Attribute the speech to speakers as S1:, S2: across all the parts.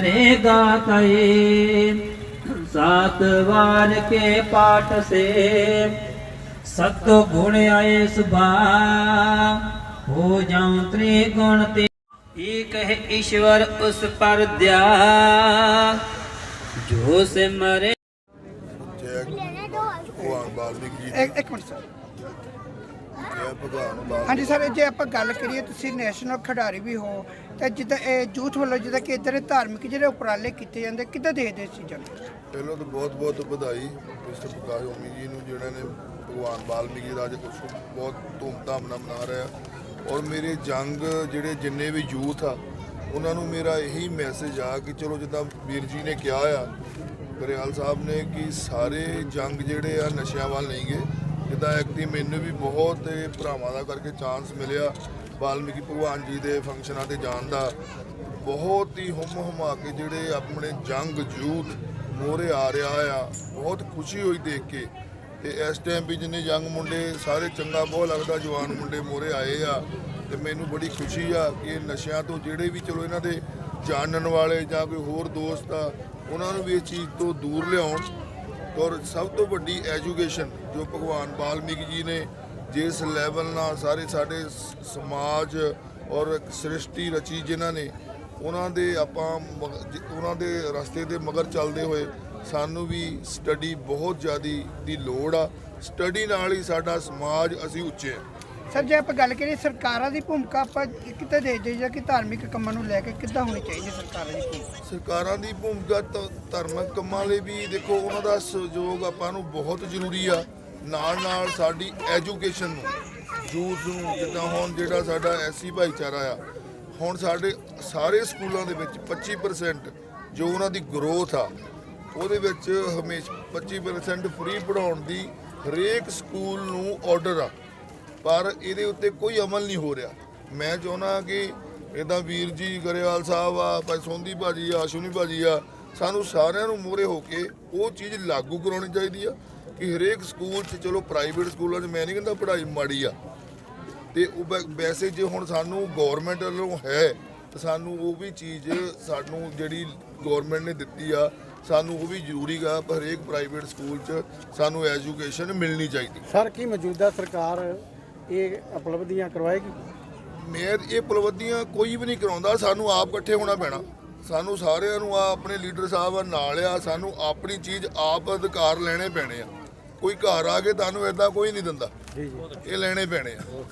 S1: बने गाते सात बार के पाठ से सत गुण आए सुबह हो जाऊं त्रिगुण ते एक है ईश्वर उस पर दया जो
S2: से
S3: मरे एक, एक मिनट
S2: सर ਭਗਵਾਨ ਬਾਲਮੀਕ
S3: ਹਾਂਜੀ ਸਰ ਜੇ ਆਪਾਂ ਗੱਲ ਕਰੀਏ ਤੁਸੀਂ ਨੈਸ਼ਨਲ ਖਿਡਾਰੀ ਵੀ ਹੋ ਤੇ ਜਿੱਦਾਂ ਇਹ ਯੂਥ ਵੱਲੋਂ ਜਿੱਦਾਂ ਕਿ ਇਧਰ ਧਾਰਮਿਕ ਜਿਹੜੇ ਉਪਰਾਲੇ ਕੀਤੇ ਜਾਂਦੇ ਕਿੱਦਾਂ ਦੇਖਦੇ ਇਸ ਚੀਜ਼ਾਂ ਨੂੰ?
S2: ਪਹਿਲਾਂ ਤਾਂ ਬਹੁਤ ਬਹੁਤ ਵਧਾਈ ਮਿਸਟਰ ਪ੍ਰਕਾਸ਼ ਓਮੀ ਜੀ ਨੂੰ ਜਿਹੜਾ ਨੇ ਭਗਵਾਨ ਬਾਲਮੀਕ ਜੀ ਦਾ ਅੱਜ ਉਤਸਵ ਬਹੁਤ ਧੂਮਧਾਮ ਨਾਲ ਮਨਾ ਰਿਹਾ। ਔਰ ਮੇਰੇ ਜੰਗ ਜਿਹੜੇ ਜਿੰਨੇ ਵੀ ਯੂਥ ਆ ਉਹਨਾਂ ਨੂੰ ਮੇਰਾ ਇਹੀ ਮੈਸੇਜ ਆ ਕਿ ਚਲੋ ਜਿੱਦਾਂ ਵੀਰ ਜੀ ਨੇ ਕਿਹਾ ਆ ਗਰੇਵਾਲ ਸਾਹਿਬ ਨੇ ਕਿ ਸਾਰੇ ਜੰਗ ਜਿਹੜੇ ਆ ਨਸ਼ਿਆਂ ਵੱਲ ਨਹੀਂ ਗਏ। ਜਿੱਦਾਂ ਐਕਟੀ ਮੈਨੂੰ ਵੀ ਬਹੁਤ ਭਰਾਵਾਂ ਦਾ ਕਰਕੇ ਚਾਂਸ ਮਿਲਿਆ। ਵਾਲਮੀਕੀ ਭਗਵਾਨ ਜੀ ਦੇ ਫੰਕਸ਼ਨਾਂ ਤੇ ਜਾਣ ਦਾ। ਬਹੁਤ ਹੀ ਹੁਮ ਹੁਮਾ ਕੇ ਜਿਹੜੇ ਆਪਣੇ ਜੰਗ ਯੂਥ ਮੋਰੇ ਆ ਰਿਹਾ ਆ, ਬਹੁਤ ਖੁਸ਼ੀ ਹੋਈ ਦੇਖ ਕੇ। ਤੇ ਇਸ ਟਾਈਮ ਵੀ ਜਿੰਨੇ ਯੰਗ ਮੁੰਡੇ, ਸਾਰੇ ਚੰਗਾ ਬਹੁਤ ਲੱਗਦਾ ਜਵਾਨ ਮੁੰਡੇ ਮੋਰੇ ਆਏ ਆ। ਤੇ ਮੈਨੂੰ ਬੜੀ ਖੁਸ਼ੀ ਆ ਕਿ ਨਸ਼ਿਆਂ ਤੋਂ ਜਿਹੜੇ ਵੀ ਚਲੋ ਇਹਨਾਂ ਦੇ ਜਾਣਨ ਵਾਲੇ ਜਾਂ ਕੋਈ ਹੋਰ ਦੋਸਤ ਆ, ਉਹਨਾਂ ਨੂੰ ਵੀ ਇਸ ਚੀਜ਼ ਤੋਂ ਦੂਰ ਲਿਆਉਣ। ਔਰ ਸਭ ਤੋਂ ਵੱਡੀ ਐਜੂਕੇਸ਼ਨ ਜੋ ਭਗਵਾਨ ਵਾਲਮੀਕ ਜੀ ਨੇ ਜਿਸ ਲੈਵਲ ਨਾਲ ਸਾਰੇ ਸਾਡੇ ਸ- ਸਮਾਜ ਔਰ ਸ੍ਰਿਸ਼ਟੀ ਰਚੀ ਜਿਨ੍ਹਾਂ ਨੇ, ਉਹਨਾਂ ਦੇ ਆਪਾਂ ਮਗ- ਉਹਨਾਂ ਦੇ ਰਸਤੇ ਦੇ ਮਗਰ ਚੱਲਦੇ ਹੋਏ ਸਾਨੂੰ ਵੀ ਸਟੱਡੀ ਬਹੁਤ ਜ਼ਿਆਦੀ ਦੀ ਲੋੜ ਆ। ਸਟੱਡੀ ਨਾਲ ਹੀ ਸਾਡਾ ਸਮਾਜ ਅਸੀਂ ਉੱਚੇ ਆ।
S3: ਸਰ, ਜੇ ਆਪਾਂ ਗੱਲ ਕਰੀਏ ਸਰਕਾਰਾਂ ਦੀ ਭੂਮਿਕਾ, ਆਪਾਂ ਕਿੱਦਾਂ ਦੇਖਦੇ ਜਾਂ ਕਿ ਧਾਰਮਿਕ ਕੰਮਾਂ ਨੂੰ ਲੈ ਕੇ ਕਿੱਦਾਂ ਹੋਣੀ ਚਾਹੀਦੀ ਸਰਕਾਰਾਂ ਦੀ ਭੂਮਿਕਾ?
S2: ਸਰਕਾਰਾਂ ਦੀ ਭੂਮਿਕਾ ਤਾਂ ਧਾਰਮਿਕ ਕੰਮਾਂ ਲਈ ਵੀ ਦੇਖੋ, ਉਹਨਾਂ ਦਾ ਸਹਿਯੋਗ ਆਪਾਂ ਨੂੰ ਬਹੁਤ ਜ਼ਰੂਰੀ ਆ। ਨਾਲ ਨਾਲ ਸਾਡੀ ਐਜੂਕੇਸ਼ਨ ਨੂੰ, ਯੂਥ ਨੂੰ, ਜਿੱਦਾਂ ਹੁਣ ਜਿਹੜਾ ਸਾਡਾ ਐਸਸੀ ਭਾਈਚਾਰਾ ਆ, ਹੁਣ ਸਾਡੇ ਸਾਰੇ ਸਕੂਲਾਂ ਦੇ ਵਿੱਚ 25% ਜੋ ਉਹਨਾਂ ਦੀ ਗਰੋਥ ਆ, ਉਹਦੇ ਵਿੱਚ ਹਮੇਸ਼ਾ 25% ਫ੍ਰੀ ਪੜਾਉਣ ਦੀ ਹਰੇਕ ਸਕੂਲ ਨੂੰ ਆਰਡਰ ਆ। ਪਰ ਇਹਦੇ ਉੱਤੇ ਕੋਈ ਅਮਲ ਨਹੀਂ ਹੋ ਰਿਹਾ। ਮੈਂ ਚਾਹੁੰਦਾ ਕਿ ਇਦਾਂ ਵੀਰ ਜੀ, ਗਰੇਵਾਲ ਸਾਹਿਬ ਆ, ਭਾਈ ਸੋਂਦੀ ਭਾਜੀ ਆ, ਅਸ਼ਵਨੀ ਭਾਜੀ ਆ, ਸਾਨੂੰ ਸਾਰਿਆਂ ਨੂੰ ਮੋਰੇ ਹੋ ਕੇ ਉਹ ਚੀਜ਼ ਲਾਗੂ ਕਰਾਉਣੀ ਚਾਹੀਦੀ ਆ ਕਿ ਹਰੇਕ ਸਕੂਲ 'ਚ ਚਲੋ ਪ੍ਰਾਈਵੇਟ ਸਕੂਲਾਂ 'ਚ ਮੈਂ ਨਹੀਂ ਕਹਿੰਦਾ ਪੜ੍ਹਾਈ ਮਾੜੀ ਆ। ਤੇ ਉਹ ਵੈ- ਵੈਸੇ ਜੇ ਹੁਣ ਸਾਨੂੰ ਗਵਰਨਮੈਂਟ ਵੱਲੋਂ ਹੈ, ਤਾਂ ਸਾਨੂੰ ਉਹ ਵੀ ਚੀਜ਼ ਸਾਨੂੰ ਜਿਹੜੀ ਗਵਰਨਮੈਂਟ ਨੇ ਦਿੱਤੀ ਆ, ਸਾਨੂੰ ਉਹ ਵੀ ਜ਼ਰੂਰੀ ਗਾ ਪਰ ਹਰੇਕ ਪ੍ਰਾਈਵੇਟ ਸਕੂਲ 'ਚ ਸਾਨੂੰ ਐਜੂਕੇਸ਼ਨ ਮਿਲਣੀ ਚਾਹੀਦੀ।
S4: ਸਰ, ਕੀ ਮੌਜੂਦਾ ਸਰਕਾਰ ਇਹ ਉਪਲਬਧੀਆਂ ਕਰਵਾਏਗੀ
S2: ਮੇਅਰ ਇਹ ਪਲਵੱਦੀਆਂ ਕੋਈ ਵੀ ਨਹੀਂ ਕਰਾਉਂਦਾ ਸਾਨੂੰ ਆਪ ਇਕੱਠੇ ਹੋਣਾ ਪੈਣਾ। ਸਾਨੂੰ ਸਾਰਿਆਂ ਨੂੰ ਆ ਆਪਣੇ ਲੀਡਰ ਸਾਹਿਬ ਨਾਲ ਆ ਸਾਨੂੰ ਆਪਣੀ ਚੀਜ਼ ਆਪ ਅਧਿਕਾਰ ਲੈਣੇ ਪੈਣੇ ਆ। ਕੋਈ ਘਰ ਆ ਕੇ ਤੁਹਾਨੂੰ ਇਦਾਂ ਕੋਈ ਨਹੀਂ ਦਿੰਦਾ।
S4: ਜੀ ਜੀ।
S2: ਇਹ ਲੈਣੇ ਪੈਣੇ ਆ।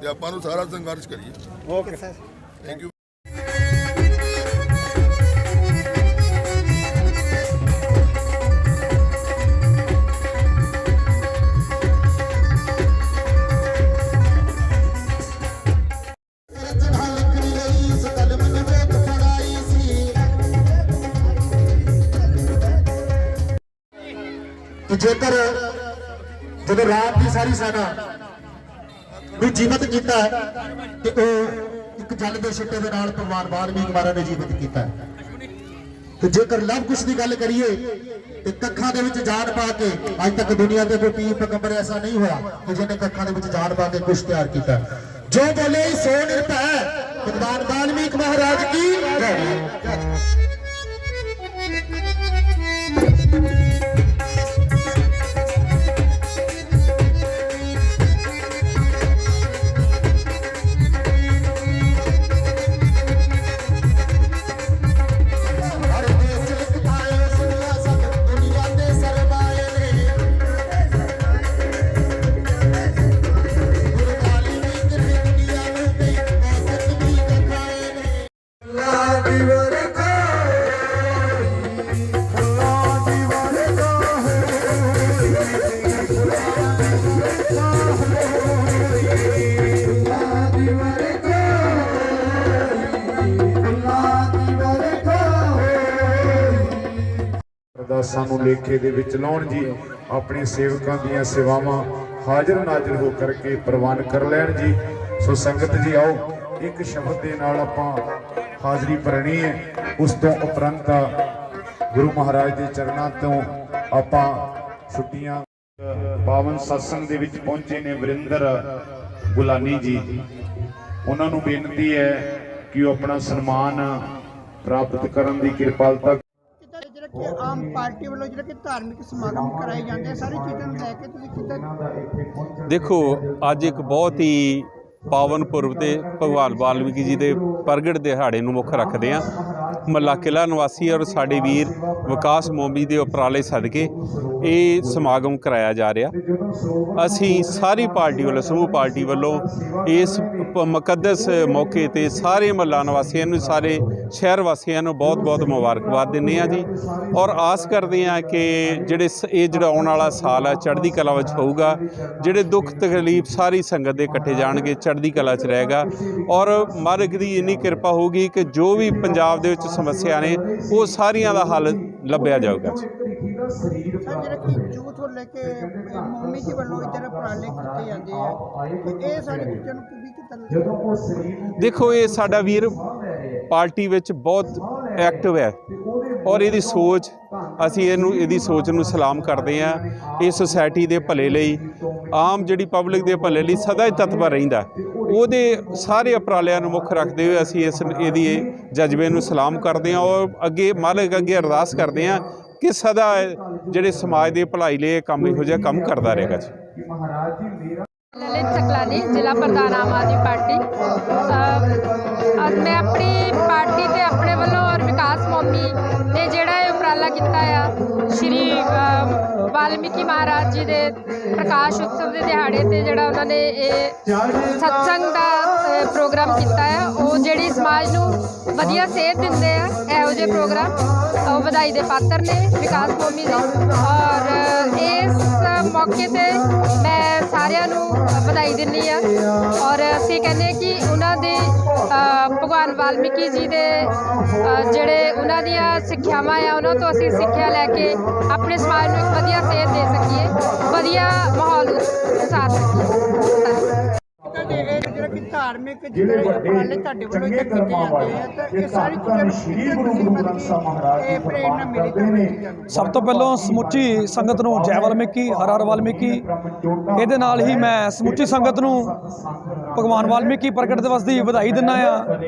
S2: ਤੇ ਆਪਾਂ ਨੂੰ ਸਾਰਾ ਸੰਘਰਸ਼ ਕਰੀਏ।
S4: ਓਕੇ।
S3: ਸਰ
S2: ਥੈਂਕ ਯੂ
S5: ਜੇਕਰ ਜਦੋਂ ਰਾਤ ਦੀ ਸਾਰੀ ਸੈਨਾ ਨੂੰ ਜੀਵਤ ਕੀਤਾ ਤੇ ਉਹ ਇੱਕ ਜਲ ਦੇ ਛਿੱਟੇ ਦੇ ਨਾਲ ਭਗਵਾਨ ਵਾਲਮੀਕ ਮਹਾਰਾਜ ਨੇ ਜੀਵਤ ਕੀਤਾ ਤੇ ਜੇਕਰ ਲਵ ਕੁਸ਼ ਦੀ ਗੱਲ ਕਰੀਏ, ਤੇ ਕੱਖਾਂ ਦੇ ਵਿੱਚ ਜਾਨ ਪਾ ਕੇ ਅੱਜ ਤੱਕ ਦੁਨੀਆ ਦੇ ਕੋਈ ਪੀਰ ਪੈਗੰਬਰ ਐਸਾ ਨਹੀਂ ਹੋਇਆ ਕਿ ਜਿਹਨੇ ਕੱਖਾਂ ਦੇ ਵਿੱਚ ਜਾਨ ਪਾ ਕੇ ਕੁਸ਼ ਤਿਆਰ ਕੀਤਾ। ਜੋ ਬੋਲੇ ਸੋ ਨਿਰਭੈ, ਭਗਵਾਨ ਵਾਲਮੀਕ ਮਹਾਰਾਜ ਕੀ? ਜੈ
S6: ਅਰਦਾਸਾਂ ਨੂੰ ਲੇਖੇ ਦੇ ਵਿੱਚ ਲਾਉਣ ਜੀ। ਆਪਣੇ ਸੇਵਕਾਂ ਦੀਆਂ ਸੇਵਾਵਾਂ ਹਾਜ਼ਰ ਨਾਜ਼ਰ ਹੋ ਕਰਕੇ ਪ੍ਰਵਾਨ ਕਰ ਲੈਣ ਜੀ। ਸੋ ਸੰਗਤ ਜੀ ਆਓ, ਇੱਕ ਸ਼ਬਦ ਦੇ ਨਾਲ ਆਪਾਂ ਹਾਜ਼ਰੀ ਭਰਣੀ ਹੈ। ਉਸ ਤੋਂ ਉਪਰੰਤ ਗੁਰੂ ਮਹਾਰਾਜ ਦੇ ਚਰਨਾਂ ਤੋਂ ਆਪਾਂ ਛੁੱਟੀਆਂ ਪਾਵਨ ਸਤਸੰਗ ਦੇ ਵਿੱਚ ਪਹੁੰਚੇ ਨੇ ਵਰਿੰਦਰ ਗੁਲਾਨੀ ਜੀ। ਉਹਨਾਂ ਨੂੰ ਬੇਨਤੀ ਹੈ ਕਿ ਉਹ ਆਪਣਾ ਸਨਮਾਨ ਪ੍ਰਾਪਤ ਕਰਨ ਦੀ ਕਿਰਪਾਲਤਾ
S3: ਕਿ ਆਮ ਪਾਰਟੀ ਵੱਲੋਂ ਜਿਹੜਾ ਕਿ ਧਾਰਮਿਕ ਸਮਾਗਮ ਕਰਾਏ ਜਾਂਦੇ ਆ ਸਾਰੀ ਚੀਜ਼ਾਂ ਨੂੰ ਲੈ ਕੇ ਤੁਸੀਂ ਕਿੱਦਾਂ
S7: ਦੇਖੋ ਅੱਜ ਇੱਕ ਬਹੁਤ ਹੀ ਪਾਵਨ ਪੁਰਬ ਤੇ ਭਗਵਾਨ ਵਾਲਮੀਕੀ ਜੀ ਦੇ ਪ੍ਰਗਟ ਦਿਹਾੜੇ ਨੂੰ ਮੁੱਖ ਰੱਖਦੇ ਆ। ਮੱਲਾ ਕਿਲਾ ਨਿਵਾਸੀ ਔਰ ਸਾਡੇ ਵੀਰ ਵਿਕਾਸ ਮੋਮੀ ਦੇ ਉਪਰਾਲੇ ਸਦਕੇ ਇਹ ਸਮਾਗਮ ਕਰਾਇਆ ਜਾ ਰਿਹਾ। ਅਸੀਂ ਸਾਰੀ ਪਾਰਟੀ ਵੱਲੋਂ, ਸਮੂਹ ਪਾਰਟੀ ਵੱਲੋਂ ਇਸ ਮੁਕੱਦਸ ਮੌਕੇ ਤੇ ਸਾਰੇ ਮੱਲਾ ਨਿਵਾਸੀਆਂ ਨੂੰ, ਸਾਰੇ ਸ਼ਹਿਰ ਵਾਸੀਆਂ ਨੂੰ ਬਹੁਤ-ਬਹੁਤ ਮੁਬਾਰਕਬਾਦ ਦਿੰਦੇ ਆ ਜੀ। ਔਰ ਆਸ ਕਰਦੇ ਆ ਕਿ ਜਿਹੜੇ ਸ- ਇਹ ਜਿਹੜਾ ਆਉਣ ਵਾਲਾ ਸਾਲ ਆ, ਚੜ੍ਹਦੀ ਕਲਾ ਵਿੱਚ ਹੋਊਗਾ, ਜਿਹੜੇ ਦੁੱਖ ਤਕਲੀਫ ਸਾਰੀ ਸੰਗਤ ਦੇ ਇਕੱਠੇ ਜਾਣਗੇ, ਚੜ੍ਹਦੀ ਕਲਾ 'ਚ ਰਹੇਗਾ। ਔਰ ਮਾਲਕ ਦੀ ਇੰਨੀ ਕਿਰਪਾ ਹੋਊਗੀ ਕਿ ਜੋ ਵੀ ਪੰਜਾਬ ਦੇ ਵਿੱਚ ਸਮੱਸਿਆ ਨੇ ਉਹ ਸਾਰੀਆਂ ਦਾ ਹੱਲ ਲੱਭਿਆ ਜਾਊਗਾ। ਜੀ
S3: ਸਰ ਜਿਹੜਾ ਕਿ ਯੂਥ ਨੂੰ ਲੈ ਕੇ ਇਹ ਮੋਮੀ ਜੀ ਵੱਲੋਂ ਇੱਧਰ ਉਪਰਾਲੇ ਕੀਤੇ ਜਾਂਦੇ ਆ ਤੇ ਇਹ ਸਾਰੀ ਚੀਜ਼ਾਂ ਨੂੰ ਕਿਵੇਂ ਕਿਤਾ
S7: ਦੇਖੋ ਇਹ ਸਾਡਾ ਵੀਰ ਪਾਰਟੀ ਵਿੱਚ ਬਹੁਤ ਐਕਟਿਵ ਹੈ ਔਰ ਇਹਦੀ ਸੋਚ ਅਸੀਂ ਇਹਨੂੰ ਇਹਦੀ ਸੋਚ ਨੂੰ ਸਲਾਮ ਕਰਦੇ ਹਾਂ ਇਹ ਸੁਸਾਇਟੀ ਦੇ ਭਲੇ ਲਈ ਆਮ ਜਿਹੜੀ ਪਬਲਿਕ ਦੇ ਭਲੇ ਲਈ ਸਦਾ ਹੀ ਤਤਪਰ ਰਹਿੰਦਾ ਉਹਦੇ ਸਾਰੇ ਉਪਰਾਲਿਆਂ ਨੂੰ ਮੁੱਖ ਰੱਖਦੇ ਹੋਏ ਅਸੀਂ ਇਸ ਇਹਦੀ ਇਹ ਜਜ਼ਬੇ ਨੂੰ ਸਲਾਮ ਕਰਦੇ ਹਾਂ ਔਰ ਅੱਗੇ ਮਾਲਕ ਅੱਗੇ ਅਰਦਾਸ ਕਰਦੇ ਹਾਂ ਕਿ ਸਦਾ ਜਿਹੜੇ ਸਮਾਜ ਦੇ ਭਲਾਈ ਲਈ ਇਹ ਕੰਮ ਇਹੋ ਜਿਹਾ ਕੰਮ ਕਰਦਾ ਰਹੇਗਾ ਜੀ।
S8: ਲਲਿਤ ਸਕਲਾਨੀ ਜ਼ਿਲ੍ਹਾ ਪ੍ਰਧਾਨ ਆਮ ਆਦਮੀ ਪਾਰਟੀ। ਅੱਜ ਮੈਂ ਆਪਣੀ ਪਾਰਟੀ ਤੇ ਆਪਣੇ ਵੱਲੋਂ ਔਰ ਵਿਕਾਸ ਮੋਮੀ ਨੇ ਜਿਹੜਾ ਉਪਰਾਲਾ ਕੀਤਾ ਆ। ਸ਼੍ਰੀ ਵਾਲਮੀਕੀ ਮਹਾਰਾਜ ਜੀ ਦੇ ਪ੍ਰਕਾਸ਼ ਉਤਸਵ ਦੇ ਦਿਹਾੜੇ ਤੇ ਜਿਹੜਾ ਉਹਨਾਂ ਨੇ ਇਹ ਸਤਸੰਗ ਦਾ ਪ੍ਰੋਗਰਾਮ ਕੀਤਾ ਆ, ਉਹ ਜਿਹੜੀ ਸਮਾਜ ਨੂੰ ਵਧੀਆ ਸੇਧ ਦਿੰਦੇ ਆ, ਇਹੋ ਜਿਹੇ ਪ੍ਰੋਗਰਾਮ, ਉਹ ਵਧਾਈ ਦੇ ਪਾਤਰ ਨੇ ਵਿਕਾਸ ਮੋਮੀ ਦੇ। ਔਰ ਇਸ ਮੌਕੇ ਤੇ ਮੈਂ ਵਧਾਈ ਦਿੰਦੀ ਆ। ਔਰ ਅਸੀਂ ਕਹਿੰਦੇ ਕਿ ਉਹਨਾਂ ਦੇ ਭਗਵਾਨ ਵਾਲਮੀਕੀ ਜੀ ਦੇ ਜਿਹੜੇ ਉਹਨਾਂ ਦੀਆਂ ਸਿੱਖਿਆਵਾਂ ਆ, ਉਹਨਾਂ ਤੋਂ ਅਸੀਂ ਸਿੱਖਿਆ ਲੈ ਕੇ ਆਪਣੇ ਸਮਾਜ ਨੂੰ ਇੱਕ ਵਧੀਆ ਸੇਧ ਦੇ ਸਕੀਏ, ਵਧੀਆ ਮਾਹੌਲ ਉਸਾਰ ਸਕੀਏ।
S3: ਇਹ ਜਿਹੜਾ ਕਿ ਧਾਰਮਿਕ ਜਿਹੜੇ ਤੁਹਾਡੇ ਵੱਲੋਂ ਇਹ ਸਾਰੀ ਚੀਜ਼ਾਂ ਨੂੰ ਨੂੰ।
S9: ਸਭ ਤੋਂ ਪਹਿਲਾਂ ਸਮੁੱਚੀ ਸੰਗਤ ਨੂੰ ਜੈ ਵਾਲਮੀਕੀ ਹਰ ਹਰ ਵਾਲਮੀਕੀ। ਇਹਦੇ ਨਾਲ ਹੀ ਮੈਂ ਸਮੁੱਚੀ ਸੰਗਤ ਨੂੰ ਭਗਵਾਨ ਵਾਲਮੀਕੀ ਪ੍ਰਗਟ ਦਿਵਸ ਦੀ ਵਧਾਈ ਦਿੰਦਾ ਆ।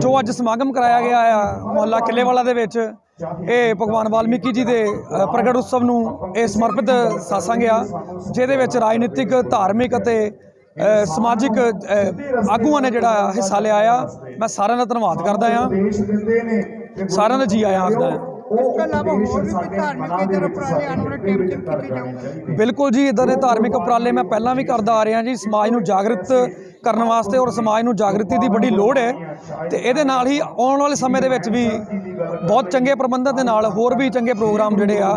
S9: ਜੋ ਅੱਜ ਸਮਾਗਮ ਕਰਾਇਆ ਗਿਆ ਆ ਮੁਹੱਲਾ ਕਿੱਲੇਵਾਲਾ ਦੇ ਵਿੱਚ ਇਹ ਭਗਵਾਨ ਵਾਲਮੀਕੀ ਜੀ ਦੇ ਪ੍ਰਗਟ ਉਤਸਵ ਨੂੰ ਇਹ ਸਮਰਪਿਤ ਸਾਸਾਂਗ ਆ ਜਿਹਦੇ ਵਿੱਚ ਰਾਜਨੀਤਿਕ ਧਾਰਮਿਕ ਅਤੇ ਸਮਾਜਿਕ ਆਗੂਆਂ ਨੇ ਜਿਹੜਾ ਹਿੱਸਾ ਲਿਆ ਆ ਮੈਂ ਸਾਰਿਆਂ ਦਾ ਧੰਨਵਾਦ ਕਰਦਾ ਆ। ਸਾਰਿਆਂ ਦਾ ਜੀ ਆਇਆਂ ਆਖਦਾ ਆ। ਬਿਲਕੁਲ ਜੀ ਇਦਾਂ ਦੇ ਧਾਰਮਿਕ ਉਪਰਾਲੇ ਮੈਂ ਪਹਿਲਾਂ ਵੀ ਕਰਦਾ ਆ ਰਿਹਾ ਜੀ। ਸਮਾਜ ਨੂੰ ਜਾਗਰਿਤ ਕਰਨ ਵਾਸਤੇ ਔਰ ਸਮਾਜ ਨੂੰ ਜਾਗ੍ਰਿਤੀ ਦੀ ਬੜੀ ਲੋੜ ਹੈ। ਤੇ ਇਹਦੇ ਨਾਲ ਹੀ ਆਉਣ ਵਾਲੇ ਸਮੇਂ ਦੇ ਵਿੱਚ ਵੀ ਬਹੁਤ ਚੰਗੇ ਪ੍ਰਬੰਧਨ ਦੇ ਨਾਲ ਹੋਰ ਵੀ ਚੰਗੇ ਪ੍ਰੋਗਰਾਮ ਜਿਹੜੇ ਆ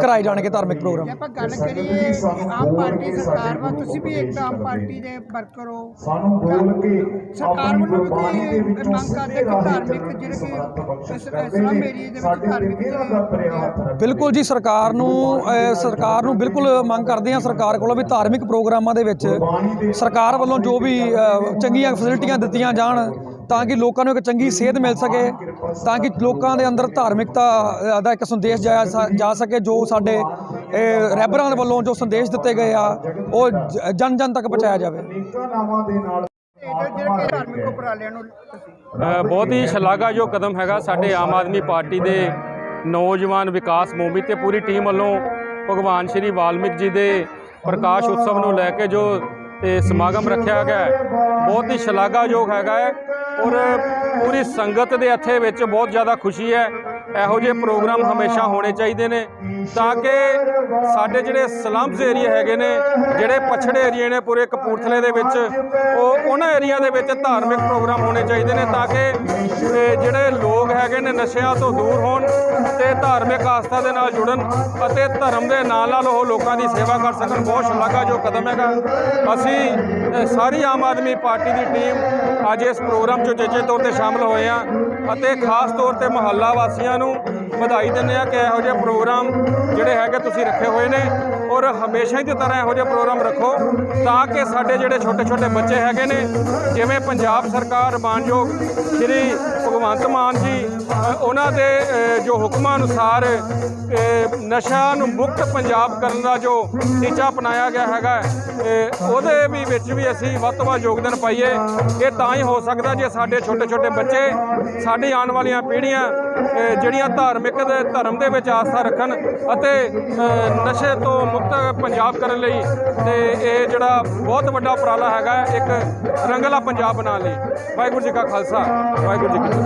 S9: ਕਰਾਏ ਜਾਣਗੇ ਧਾਰਮਿਕ ਪ੍ਰੋਗਰਾਮ।
S3: ਜੇ ਆਪਾਂ ਗੱਲ ਕਰੀਏ ਕਿ ਆਮ ਪਾਰਟੀ ਸਰਕਾਰ ਵਾ ਤੁਸੀਂ ਵੀ ਇੱਕ ਆਮ ਪਾਰਟੀ ਦੇ ਵਰਕਰ ਹੋ।
S6: ਸਾਨੂੰ ਬੋਲ ਕੇ
S3: ਸਰਕਾਰ ਵੱਲੋਂ ਵੀ
S6: ਗੁਰਬਾਣੀ ਦੇ
S3: ਕੋਈ
S6: ਵਿੱਚੋਂ
S3: ਮੰਗ ਕਰਦੇ ਕਿ ਧਾਰਮਿਕ ਜਿਹੜੇ ਕਿ ਇਸ- ਇਸਲਾਮ ਏਰੀਏ ਦੇ ਵਿੱਚ ਧਾਰਮਿਕ ਜਿਹੜੇ
S9: ਬਿਲਕੁਲ ਜੀ ਸਰਕਾਰ ਨੂੰ ਸਰਕਾਰ ਨੂੰ ਬਿਲਕੁਲ ਮੰਗ ਕਰਦੇ ਹਾਂ ਸਰਕਾਰ ਕੋਲੋਂ ਵੀ ਧਾਰਮਿਕ ਪ੍ਰੋਗਰਾਮਾਂ ਦੇ ਵਿੱਚ ਸਰਕਾਰ ਵੱਲੋਂ ਜੋ ਵੀ ਚੰਗੀਆਂ ਫੈਸਿਲਿਟੀਆਂ ਦਿੱਤੀਆਂ ਜਾਣ ਤਾਂ ਕਿ ਲੋਕਾਂ ਨੂੰ ਇੱਕ ਚੰਗੀ ਸੇਧ ਮਿਲ ਸਕੇ, ਤਾਂ ਕਿ ਲੋਕਾਂ ਦੇ ਅੰਦਰ ਧਾਰਮਿਕਤਾ ਦਾ ਇੱਕ ਸੰਦੇਸ਼ ਜਾਇਆ ਜਾ ਸਕੇ ਜੋ ਸਾਡੇ ਰੈਬਰਾਂ ਵੱਲੋਂ ਜੋ ਸੰਦੇਸ਼ ਦਿੱਤੇ ਗਏ ਆ, ਉਹ ਜਨ ਜਨ ਤੱਕ ਪਹੁੰਚਾਇਆ ਜਾਵੇ।
S10: ਬਹੁਤ ਹੀ ਸ਼ਲਾਘਾਯੋਗ ਕਦਮ ਹੈਗਾ ਸਾਡੇ ਆਮ ਆਦਮੀ ਪਾਰਟੀ ਦੇ ਨੌਜਵਾਨ ਵਿਕਾਸ ਮੋਮੀ ਤੇ ਪੂਰੀ ਟੀਮ ਵੱਲੋਂ ਭਗਵਾਨ ਸ਼੍ਰੀ ਵਾਲਮੀਕ ਜੀ ਦੇ ਪ੍ਰਕਾਸ਼ ਉਤਸਵ ਨੂੰ ਲੈ ਕੇ ਜੋ ਇਹ ਸਮਾਗਮ ਰੱਖਿਆ ਗਿਆ ਹੈ, ਬਹੁਤ ਹੀ ਸ਼ਲਾਘਾਯੋਗ ਹੈਗਾ ਹੈ ਔਰ ਪੂਰੀ ਸੰਗਤ ਦੇ ਇੱਥੇ ਵਿੱਚ ਬਹੁਤ ਜ਼ਿਆਦਾ ਖੁਸ਼ੀ ਹੈ। ਇਹੋ ਜਿਹੇ ਪ੍ਰੋਗਰਾਮ ਹਮੇਸ਼ਾ ਹੋਣੇ ਚਾਹੀਦੇ ਨੇ ਤਾਂ ਕਿ ਸਾਡੇ ਜਿਹੜੇ ਸਲੰਮਸ ਏਰੀਆ ਹੈਗੇ ਨੇ ਜਿਹੜੇ ਪਛੜੇ ਏਰੀਏ ਨੇ ਪੂਰੇ ਕਪੂਰਥਲੇ ਦੇ ਵਿੱਚ ਉਹ ਉਹਨਾਂ ਏਰੀਆ ਦੇ ਵਿੱਚ ਧਾਰਮਿਕ ਪ੍ਰੋਗਰਾਮ ਹੋਣੇ ਚਾਹੀਦੇ ਨੇ ਤਾਂ ਕਿ ਜਿਹੜੇ ਹੈਗੇ ਨੇ, ਨਸ਼ਿਆਂ ਤੋਂ ਦੂਰ ਹੋਣ ਤੇ ਧਾਰਮਿਕ ਆਸਥਾ ਦੇ ਨਾਲ ਜੁੜਨ ਅਤੇ ਧਰਮ ਦੇ ਨਾਲ ਨਾਲ ਉਹ ਲੋਕਾਂ ਦੀ ਸੇਵਾ ਕਰ ਸਕਣ। ਬਹੁਤ ਸ਼ਲਾਘਾ ਜੋ ਕਦਮ ਹੈਗਾ। ਅਸੀਂ ਸਾਰੀ ਆਮ ਆਦਮੀ ਪਾਰਟੀ ਦੀ ਟੀਮ ਅੱਜ ਇਸ ਪ੍ਰੋਗਰਾਮ 'ਚ ਉਚੇਚੇ ਤੌਰ ਤੇ ਸ਼ਾਮਲ ਹੋਏ ਆ ਅਤੇ ਖਾਸ ਤੌਰ ਤੇ ਮੁਹੱਲਾ ਵਾਸੀਆਂ ਨੂੰ ਵਧਾਈ ਦਿੰਦੇ ਆ ਕਿ ਇਹੋ ਜਿਹੇ ਪ੍ਰੋਗਰਾਮ ਜਿਹੜੇ ਹੈਗੇ ਤੁਸੀਂ ਰੱਖੇ ਹੋਏ ਨੇ ਔਰ ਹਮੇਸ਼ਾ ਹੀ ਦੀ ਤਰ੍ਹਾਂ ਇਹੋ ਜਿਹੇ ਪ੍ਰੋਗਰਾਮ ਰੱਖੋ ਤਾਂ ਕਿ ਸਾਡੇ ਜਿਹੜੇ ਛੋਟੇ ਛੋਟੇ ਬੱਚੇ ਹੈਗੇ ਨੇ, ਜਿਵੇਂ ਪੰਜਾਬ ਸਰਕਾਰ, ਮਾਨਯੋਗ ਸ਼੍ਰੀ ਭਗਵੰਤ ਮਾਨ ਜੀ, ਉਹਨਾਂ ਦੇ ਜੋ ਹੁਕਮਾਂ ਅਨੁਸਾਰ ਨਸ਼ਾ ਨੂੰ ਮੁਕਤ ਪੰਜਾਬ ਕਰਨ ਦਾ ਜੋ ਟੀਚਾ ਅਪਣਾਇਆ ਗਿਆ ਹੈਗਾ ਉਹਦੇ ਵੀ ਵਿੱਚ ਵੀ ਅਸੀਂ ਵੱਧ ਤੋਂ ਵੱਧ ਯੋਗਦਾਨ ਪਾਈਏ। ਇਹ ਤਾਂ ਹੀ ਹੋ ਸਕਦਾ ਜੇ ਸਾਡੇ ਛੋਟੇ ਛੋਟੇ ਬੱਚੇ, ਸਾਡੀ ਆਉਣ ਵਾਲੀਆਂ ਪੀੜ੍ਹੀਆਂ ਜਿਹੜੀਆਂ ਧਾਰਮਿਕ ਦੇ, ਧਰਮ ਦੇ ਵਿੱਚ ਆਸਥਾ ਰੱਖਣ ਅਤੇ ਨਸ਼ੇ ਤੋਂ ਮੁਕਤ ਪੰਜਾਬ ਕਰਨ ਲਈ, ਤੇ ਇਹ ਜਿਹੜਾ ਬਹੁਤ ਵੱਡਾ ਉਪਰਾਲਾ ਹੈਗਾ, ਇੱਕ ਰੰਗਲਾ ਪੰਜਾਬ ਬਣਾਉਣ ਲਈ। ਵਾਹਿਗੁਰੂ ਜੀ ਕਾ ਖਾਲਸਾ, ਵਾਹਿਗੁਰੂ ਜੀ ਕੀ